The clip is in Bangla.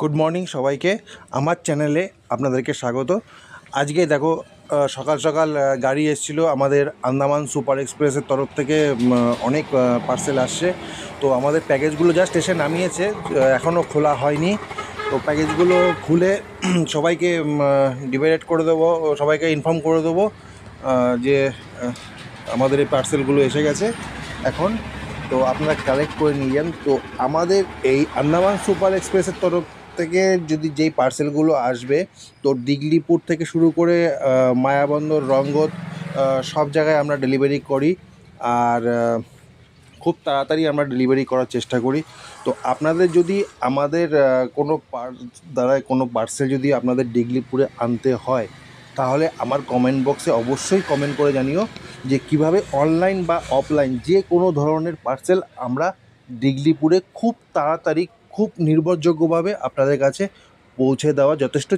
গুড মর্নিং সবাইকে। আমার চ্যানেলে আপনাদেরকে স্বাগত। আজকে দেখো সকাল সকাল গাড়ি এসেছিল আমাদের আন্দামান সুপার এক্সপ্রেসের তরফ থেকে অনেক পার্সেল আসছে। তো আমাদের প্যাকেজগুলো জাস্ট এসে নামিয়েছে এখনও খোলা হয়নি। তো প্যাকেজগুলো খুলে সবাইকে ডিভাইডেড করে দেবো, সবাইকে ইনফর্ম করে দেবো যে আমাদের এই পার্সেলগুলো এসে গেছে এখন। তো আপনারা কালেক্ট করে নিয়ে যান। তো আমাদের এই আন্দামান সুপার এক্সপ্রেসের তরফ থেকে যদি যেই পার্সেলগুলো আসবে, তো দিগলিপুর থেকে শুরু করে মায়াবন্দর রঙ্গত সব জায়গায় আমরা ডেলিভারি করি। আর খুব তাড়াতাড়ি আমরা ডেলিভারি করার চেষ্টা করি। তো আপনাদের যদি আমাদের কোনো পার দ্বারায় কোনো পার্সেল যদি আপনাদের ডিগলিপুরে আনতে হয়, তাহলে আমার কমেন্ট বক্সে অবশ্যই কমেন্ট করে জানিও যে কীভাবে অনলাইন বা অফলাইন যে কোনো ধরনের পার্সেল আমরা ডিগলিপুরে খুব তাড়াতাড়ি খুব নির্ভরযোগ্যভাবে আপনাদের কাছে পৌঁছে দেওয়া যথেষ্ট